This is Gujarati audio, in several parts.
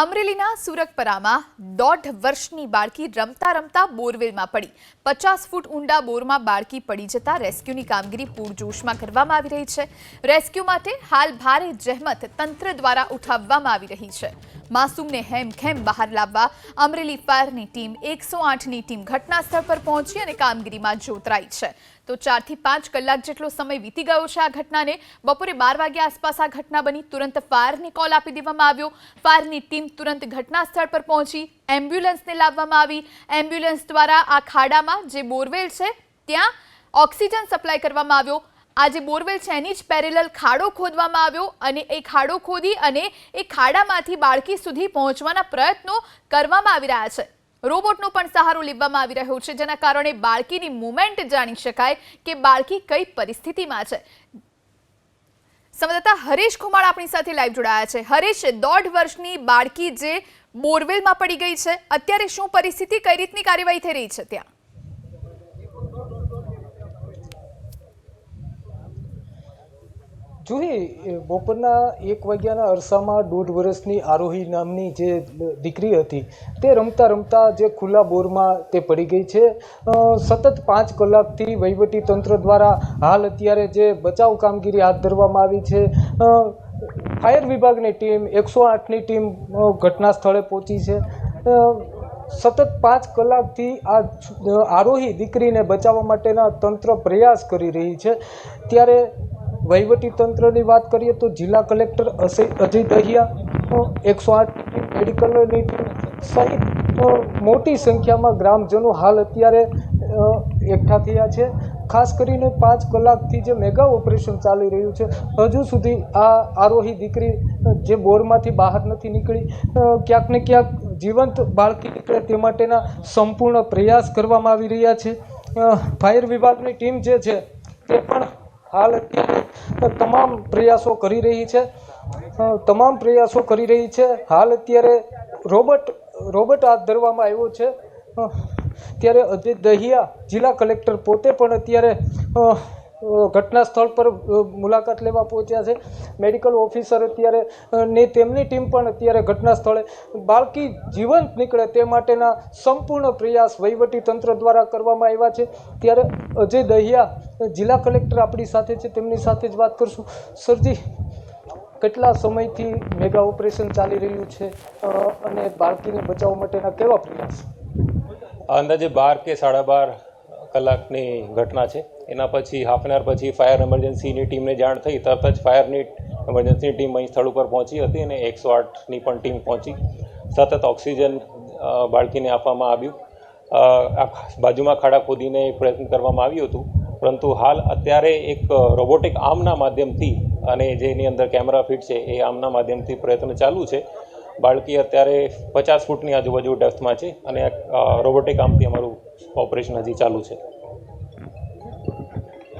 અમરેલીના સુરકપરામાં દોઢ વર્ષની બાળકી રમતા રમતા બોરવેલમાં પડી. પચાસ ફૂટ ઊંડા બોરમાં બાળકી પડી જતા રેસ્ક્યુની કામગીરી પૂરજોશમાં કરવામાં આવી રહી છે. રેસ્ક્યુ માટે હાલ ભારે જહેમત તંત્ર દ્વારા ઉઠાવવામાં આવી રહી છે. માસૂમને હેમખેમ બહાર લાવવા અમરેલી ફાયરની ટીમ એકસો આઠની ટીમ ઘટના સ્થળ પર પહોંચી અને કામગીરીમાં જોતરાઈ છે. તો ચારથી પાંચ કલાક જેટલો સમય વીતી ગયો છે આ ઘટનાને. બપોરે બાર વાગ્યા આસપાસ આ ઘટના બની. તુરંત ફાયરને કોલ આપી દેવામાં આવ્યો. ફાયરની ટીમ તુરંત ઘટના સ્થળ પર પહોંચી એમ્બ્યુલન્સને લાવવામાં આવી. એમ્બ્યુલન્સ દ્વારા આ ખાડામાં જે બોરવેલ છે, ત્યાં ઓક્સિજન સપ્લાય કરવામાં આવ્યો. આ જે બોરવેલ છે, એની જ પેરેલલ ખાડો ખોદવામાં આવ્યો અને એ ખાડો ખોદી અને એ ખાડામાંથી બાળકી સુધી પહોંચવાના પ્રયત્નો કરવામાં આવી રહ્યા છે. રોબોટનો પણ સહારો લેવામાં આવી રહ્યો છે, જેના કારણે બાળકીની મુમેન્ટ જાણી શકાય કે બાળકી કઈ પરિસ્થિતિમાં છે. સંવાદદાતા હરીશ ખુમાણ આપણી સાથે લાઈવ જોડાયા છે. હરીશ, દોઢ વર્ષની બાળકી જે બોરવેલમાં પડી ગઈ છે, અત્યારે શું પરિસ્થિતિ, કઈ રીતની કાર્યવાહી થઈ રહી છે ત્યાં? જુહી, એ બપોરના એક વાગ્યાના અરસામાં દોઢ વર્ષની આરોહી નામની જે દીકરી હતી, તે રમતા રમતા જે ખુલ્લા બોરમાં તે પડી ગઈ છે. સતત પાંચ કલાકથી વહીવટી તંત્ર દ્વારા હાલ અત્યારે જે બચાવ કામગીરી હાથ ધરવામાં આવી છે. ફાયર વિભાગની ટીમ, એકસો આઠની ટીમ ઘટના સ્થળે પહોંચી છે. સતત પાંચ કલાકથી આ આરોહી દીકરીને બચાવવા માટેના તંત્ર પ્રયાસ કરી રહી છે. ત્યારે તંત્રની વાત કરીએ તો જિલ્લા કલેક્ટર અસય અજય દહિયા એકસો આઠ મેડિકલની સહિત મોટી સંખ્યામાં ગ્રામજનો હાલ અત્યારે એકઠા થયા છે. ખાસ કરીને પાંચ કલાકથી જે મેગા ઓપરેશન ચાલી રહ્યું છે, હજુ સુધી આ આરોહી દીકરી જે બોરમાંથી બહાર નથી નીકળી ક્યાંક ને ક્યાંક જીવંત બાળકી નીકળે તે માટેના સંપૂર્ણ પ્રયાસ કરવામાં આવી રહ્યા છે. ફાયર વિભાગની ટીમ જે છે, તે પણ હાલ અત્યારે તમામ પ્રયાસો કરી રહી છે. તમામ પ્રયાસો કરી રહી છે. હાલ અત્યારે રોબોટ રોબોટ હાથ ધરવામાં આવ્યો છે. ત્યારે અજય દહિયા જિલ્લા કલેક્ટર પોતે પણ અત્યારે ઘટના સ્થળ પર મુલાકાત લેવા પહોંચ્યા છે. મેડિકલ ઓફિસર અત્યારે ને તેમની ટીમ પણ અત્યારે ઘટના સ્થળે બાળકી જીવંત નીકળે તે માટેના સંપૂર્ણ પ્રયાસ તંત્ર દ્વારા કરવામાં આવ્યા છે. ત્યારે અજય દહિયા, જિલ્લા કલેક્ટર આપણી સાથે છે. તેમની સાથે જ વાત કરશું. સરજી, કેટલા સમયથી મેગા ઓપરેશન ચાલી રહ્યું છે અને બાળકીને બચાવવા માટેના કેવા પ્રયાસ? અંદાજે બાર કે સાડા બાર કલાકની ઘટના છે. એના પછી હાફ એન અવર પછી ફાયર એમરજન્સીની ટીમને જાણ થઈ, તરત જ ફાયરની એમરજન્સીની ટીમ અહીં સ્થળ ઉપર પહોંચી હતી અને એકસો આઠની પણ ટીમ પહોંચી. સતત ઓક્સિજન બાળકીને આપવામાં આવ્યું. બાજુમાં ખાડા ખોદીને પ્રયત્ન કરવામાં આવ્યું હતું. પરંતુ હાલ અત્યારે એક રોબોટિક આર્મના માધ્યમથી અને જેની અંદર કેમેરા ફિટ છે, એ આર્મના માધ્યમથી પ્રયત્ન ચાલુ છે. બાળકી અત્યારે પચાસ ફૂટની આજુબાજુ ડેપ્થમાં છે અને રોબોટિક આર્મથી અમારું ઓપરેશન હજી ચાલુ છે.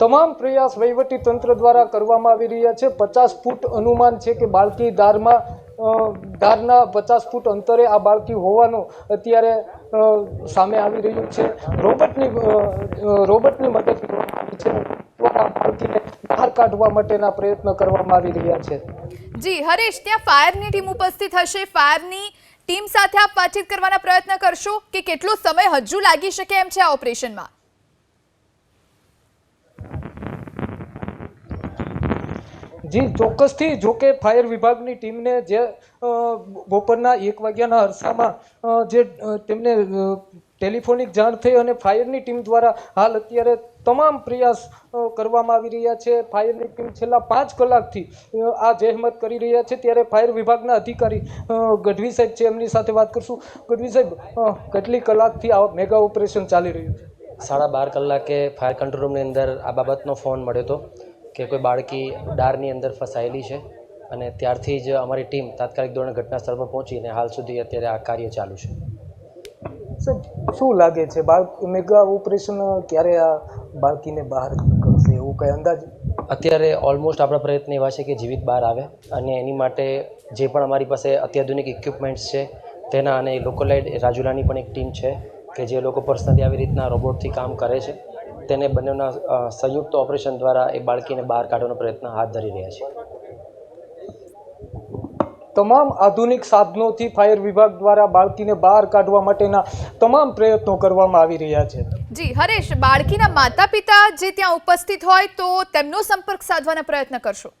તમામ પ્રયાસ વહીવટી તંત્ર દ્વારા કરવામાં આવી રહ્યા છે. પચાસ ફૂટ અનુમાન છે કે બાળકી દારમાં અ, દારના પચાસ ફૂટ અંતરે આ બાળકી હોવાનું અત્યારે સામે આવી રહ્યું છે. રોબોટની રોબોટની મદદ કરવામાં કાઢવા માટેના પ્રયત્ન કરવામાં આવી રહ્યા છે. જી હરેશ ત્યાં ફાયરની ટીમ ઉપસ્થિત હશે. ફાયરની ટીમ સાથે આપ વાતચીત કરવાના પ્રયત્ન કરશો કે કેટલો સમય હજુ લાગી શકે એમ છે આ ઓપરેશનમાં? જી, ચોક્કસથી જોકે ફાયર વિભાગની ટીમને જે બપોરના એક વાગ્યાના અરસામાં જે તેમને ટેલિફોનિક જાણ થઈ અને ફાયરની ટીમ દ્વારા હાલ અત્યારે તમામ પ્રયાસ કરવામાં આવી રહ્યા છે. ફાયરની ટીમ છેલ્લા પાંચ કલાકથી આ જહેમત કરી રહ્યા છે. ત્યારે ફાયર વિભાગના અધિકારી ગઢવી સાહેબ છે. એમની સાથે વાત કરશું. ગઢવી સાહેબ કેટલી કલાકથી આ મેગા ઓપરેશન ચાલી રહ્યું છે? સાડા બાર કલાકે ફાયર કંટ્રોલ રૂમની અંદર આ બાબતનો ફોન મળ્યો હતો. કે કોઈ બાળકી ડારની અંદર ફસાયેલી છે અને ત્યારથી જ અમારી ટીમ તાત્કાલિક ધોરણે ઘટના સ્થળ પર પહોંચીને હાલ સુધી અત્યારે આ કાર્ય ચાલુ છે. સર શું લાગે છે? બાળક મેગા ઓપરેશન ક્યારે આ બાળકીને બહાર કરશે એવું કંઈ અંદાજ? અત્યારે ઓલમોસ્ટ આપણા પ્રયત્ન એવા છે કે જીવિત બહાર આવે અને એની માટે જે પણ અમારી પાસે અત્યાધુનિક ઇક્વિપમેન્ટ્સ છે તેના અને લોકલાઇડ રાજુલાની પણ એક ટીમ છે કે જે લોકો પર્સનલી આવી રીતના રોબોટથી કામ કરે છે. તેને બંનેના સંયુક્ત ઓપરેશન દ્વારા એ બાળકીને બહાર કાઢવાનો પ્રયત્ન હાથ ધરી રહ્યા છે. તમામ આધુનિક સાધનોથી ફાયર વિભાગ દ્વારા બાળકીને બહાર કાઢવા માટેના તમામ પ્રયત્નો કરવામાં આવી રહ્યા છે. જી હરેશ બાળકીના માતા પિતા જે ત્યાં ઉપસ્થિત હોય તો તેમનો સંપર્ક સાધવાના પ્રયત્ન કરશો.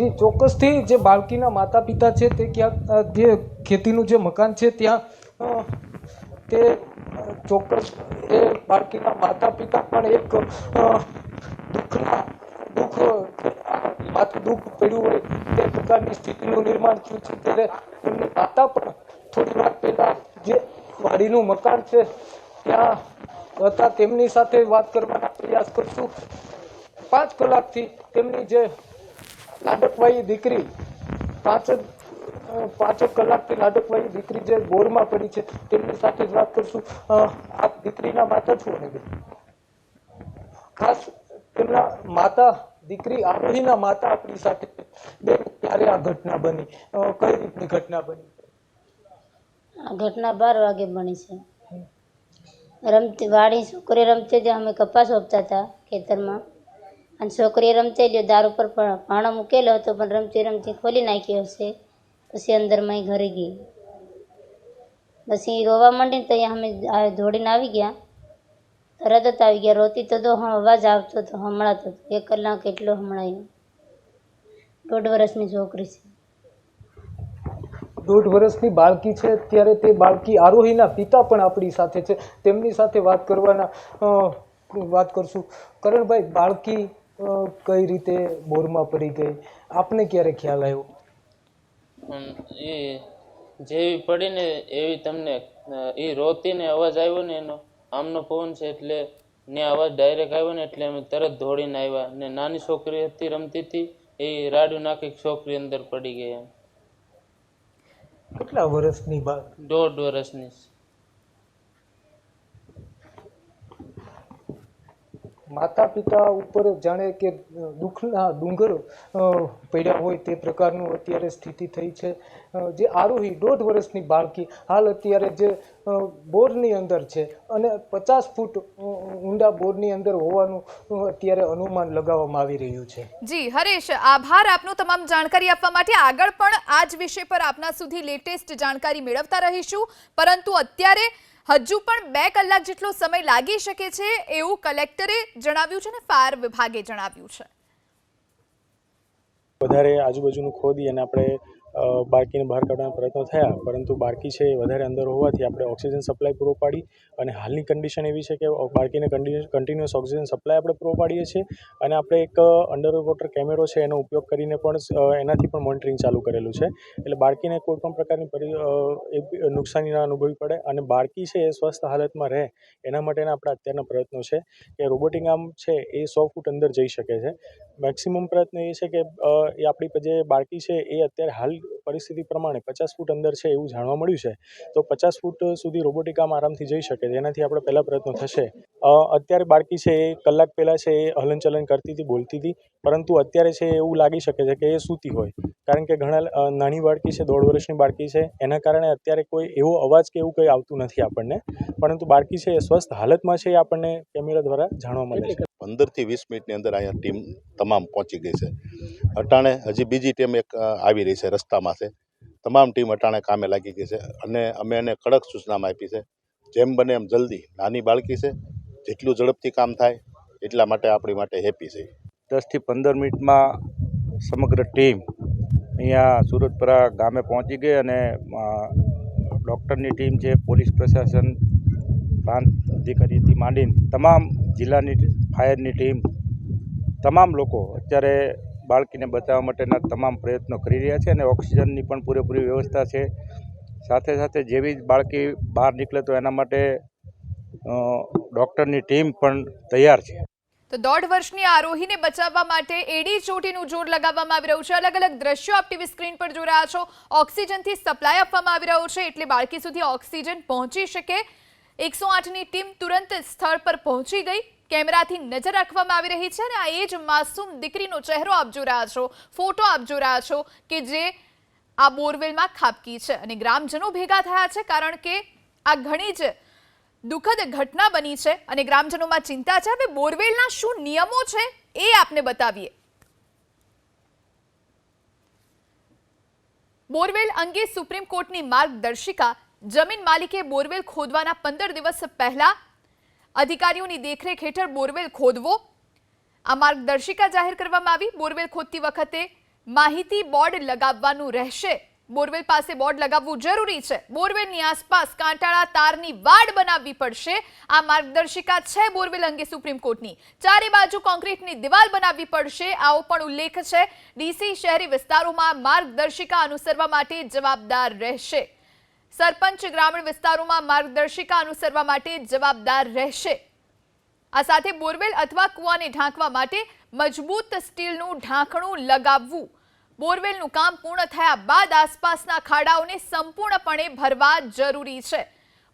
જી ચોક્કસથી જે બાળકીના માતા પિતા છે તે ક્યાંક જે ખેતીનું જે મકાન છે ત્યાં તે ચોક્કસ એ બાળકીના માતા પિતા પણ એક દુઃખના દુઃખ માથું દુઃખ પડ્યું હોય તે પ્રકારની સ્થિતિનું નિર્માણ થયું છે. ત્યારે એમની માતા પણ થોડી વાર પહેલાં જે વાડીનું મકાન છે, ત્યાં હતા. તેમની સાથે વાત કરવાના પ્રયાસ કરશું. પાંચ કલાકથી તેમની જે લાડકવાઈ દીકરી પાંચ જ અ, પાંચ જ કલાકથી લાડકભાઈ દીકરી જે બોરમાં પડી છે તેમની સાથે જ વાત કરશું. આ દીકરીના માતા છું અને ખાસ તેમના માતા દીકરી આરોહીના માતા આપણી સાથે ક્યારે આ ઘટના બની? કઈ રીતની ઘટના બની? આ ઘટના બાર વાગે બની છે. રમતી વાડી છોકરી રમતી હતી અમે કપાસ રોપતા હતા ખેતરમાં. અને છોકરીએ રમતી લ્યો દારૂ પર પણ ભાણો મૂકેલો હતો પણ રમતી રમતી ખોલી નાખ્યો હશે. પછી અંદરમાં ઘરે ગઈ. પછી રોવા માંડી તો અહીંયા અમે દોડીને આવી ગયા. તરત જ આવી ગયા. રોતી તો તો અવાજ આવતો હતો હમણાં તો એક કલાક એટલો હમણાં દોઢ વર્ષની છોકરી છે. દોઢ વર્ષની બાળકી છે. ત્યારે તે બાળકી આરોહીના પિતા પણ આપણી સાથે છે. તેમની સાથે વાત કરવાના વાત કરશું. કરણભાઈ, બાળકી કઈ રીતે બોરમાં પડી ગઈ? આપને ક્યારે ખ્યાલ આવ્યો? એ જેવી પડીને એવી તમને એ રોતીને અવાજ આવ્યો ને એનો આમનો ફોન છે એટલે ને અવાજ ડાયરેક્ટ આવ્યો ને એટલે અમે તરત દોડીને આવ્યા. ને નાની છોકરી હતી રમતી હતી એ રાડું નાખી છોકરી અંદર પડી ગઈ એમ. કેટલા વર્ષની બાદ દોઢ વર્ષની. માતા પિતા ઉપર જાણે કે દુઃખના ડુંગર પડ્યા હોય તે પ્રકારનું અત્યારે સ્થિતિ થઈ છે. જે આરોહી, દોઢ વર્ષની બાળકી, હાલ અત્યારે જે બોરની અંદર છે અને પચાસ ફૂટ ઊંડા બોરની અંદર હોવાનું અત્યારે અનુમાન લગાવવામાં આવી રહ્યું છે. જી, હરેશ, આભાર આપનો તમામ જાણકારી આપવા માટે. આગળ પણ આ જ વિષય પર આપના સુધી લેટેસ્ટ જાણકારી મેળવતા રહીશું. પરંતુ અત્યારે હજુ પણ બે કલાક જેટલો સમય લાગી શકે છે એવું કલેક્ટરે જણાવ્યું છે અને ફાયર વિભાગે જણાવ્યું છે. વધારે આજુબાજુનું ખોદી અને આપણે બાળકીને બહાર કાઢવાના પ્રયત્નો થયા, પરંતુ બાળકી છે એ વધારે અંદર હોવાથી આપણે ઓક્સિજન સપ્લાય પૂરો પાડી અને હાલની કન્ડિશન એવી છે કે બાળકીને કન્ટિન્યુઅસ ઓક્સિજન સપ્લાય આપણે પૂરો પાડીએ છીએ અને આપણે એક અંડર વોટર કેમેરો છે એનો ઉપયોગ કરીને પણ એનાથી પણ મોનિટરિંગ ચાલુ કરેલું છે. એટલે બાળકીને કોઈ પણ પ્રકારની નુકસાની ના અનુભવી પડે અને બાળકી છે એ સ્વસ્થ હાલતમાં રહે, એના માટેના આપણા અત્યારના પ્રયત્નો છે કે રોબોટિક આર્મ છે એ સો ફૂટ અંદર જઈ શકે છે. મેક્સિમમ પ્રયત્ન એ છે કે એ આપણી જે બાળકી છે એ અત્યારે હાલ પરિસ્થિતિ પ્રમાણે પચાસ ફૂટ અંદર છે એવું જાણવા મળ્યું છે. તો પચાસ ફૂટ સુધી રોબોટિક આરામથી જઈ શકે છે. એનાથી આપણે પહેલાં પ્રયત્નો થશે. અત્યારે બાળકી છે એ કલાક પહેલાં છે એ હલનચલન કરતી હતી, બોલતી હતી. પરંતુ અત્યારે છે એવું લાગી શકે છે કે એ સૂતી હોય. કારણ કે ઘણા નાની બાળકી છે, દોઢ વર્ષની બાળકી છે, એના કારણે અત્યારે કોઈ એવો અવાજ કે એવું કંઈ આવતું નથી આપણને. પરંતુ બાળકી છે એ સ્વસ્થ હાલતમાં છે એ આપણને કેમેરા દ્વારા જાણવા મળે છે. પંદરથી વીસ મિનિટની અંદર અહીંયા ટીમ તમામ પહોંચી ગઈ છે. અટાણે હજી બીજી ટીમ એક આવી રહી છે રસ્તામાં છે. તમામ ટીમ અટાણે કામે લાગી ગઈ છે અને અમે એને કડક સૂચનામાં આપી છે. જેમ બને એમ જલ્દી. નાની બાળકી છે, જેટલું ઝડપથી કામ થાય એટલા માટે આપણી માટે હેપી છે. દસથી પંદર મિનિટમાં સમગ્ર ટીમ અહીંયા સુરતપરા ગામે પહોંચી ગઈ અને ડૉક્ટરની ટીમ છે, પોલીસ પ્રશાસન પ્રાંત અધિકારીથી માંડીને તમામ જિલ્લાની ફાયરની ટીમ તમામ લોકો અત્યારે બાળકીને બચાવવા માટેના તમામ પ્રયત્નો કરી રહ્યા છે અને ઓક્સિજનની પણ પૂરેપૂરી વ્યવસ્થા છે. સાથે સાથે જેવી જ બાળકી બહાર નીકળે તો એના માટે ડૉક્ટરની ટીમ પણ તૈયાર છે. તો દોઢ વર્ષની આરોહીને બચાવવા માટે એડી ચોટીનું જોર લગાવવામાં આવી રહ્યું છે. અલગ અલગ દ્રશ્યો આપ ટીવી સ્ક્રીન પર જોઈ રહ્યા છો. ઓક્સિજનથી સપ્લાય આપવામાં આવી રહ્યો છે એટલે બાળકી સુધી ઓક્સિજન પહોંચી શકે. એકસો આઠની ટીમ તુરંત સ્થળ પર પહોંચી ગઈ. કેમેરાથી નજર રાખવામાં આવી રહી છે અને આ એ જ માસૂમ દીકરીનો ચહેરો આપ જોઈ રહ્યા છો, ફોટો આપ જોઈ રહ્યા છો કે જે આ બોરવેલમાં ખાબકી છે અને ગ્રામજનો ભેગા થયા છે કારણ કે આ ઘણી જ દુઃખદ ઘટના બની છે અને ગ્રામજનોમાં ચિંતા છે. હવે બોરવેલના શું નિયમો છે એ આપને બતાવીએ. બોરવેલ અંગે સુપ્રીમ કોર્ટની માર્ગદર્શિકા જમીન માલિકે બોરવેલ ખોદવાના પંદર દિવસ પહેલા અધિકારીઓની દેખરેખ હેઠળ બોરવેલ ખોદવો. આ માર્ગદર્શિકા જાહેર કરવામાં આવી. બોરવેલ ખોદતી વખતે માહિતી બોર્ડ લગાવવાનું રહેશે. બોરવેલ પાસે બોર્ડ લગાવવું જરૂરી છે. બોરવેલની આસપાસ કાંટાળા તારની વાડ બનાવવી પડશે. આ માર્ગદર્શિકા છે બોરવેલ અંગે સુપ્રીમ કોર્ટની. ચારે બાજુ કોન્ક્રીટની દિવાલ બનાવવી પડશે. આવો પણ ઉલ્લેખ છે. ડીસી શહેરી વિસ્તારોમાં માર્ગદર્શિકા અનુસરવા માટે જવાબદાર રહેશે. સરપંચ ગ્રામીણ વિસ્તારોમાં માર્ગદર્શિકા અનુસરવા માટે જવાબદાર રહેશે. આ સાથે બોરવેલ અથવા કૂવાને ઢાંકવા માટે મજબૂત સ્ટીલનું ઢાંકણું લગાવવું. બોરવેલનું કામ પૂર્ણ થયા બાદ આસપાસના ખાડાઓને સંપૂર્ણપણે ભરવા જરૂરી છે.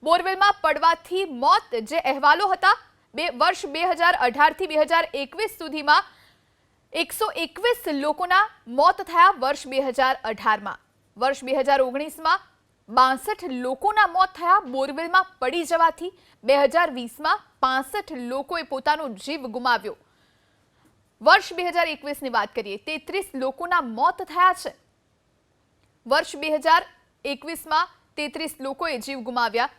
બોરવેલમાં પડવાથી મોત જે અહેવાલો હતા, બે વર્ષ બે હજાર અઢારથી બે હજાર એકવીસ સુધીમાં એકસો એકવીસ લોકોના મોત થયા વર્ષ બે હજાર અઢારમાં. વર્ષ બે હજાર ઓગણીસમાં બાસઠ લોકોના મોત થયા બોરવેલમાં પડી જવાથી બે હજાર વીસમાં પાસઠ લોકોએ પોતાનો જીવ ગુમાવ્યો. વર્ષ બે હજાર એકવીસની વાત કરીએ, તેત્રીસ લોકોના મોત થયા છે. વર્ષ બે હજાર એકવીસમાં તેત્રીસ લોકોએ જીવ ગુમાવ્યા.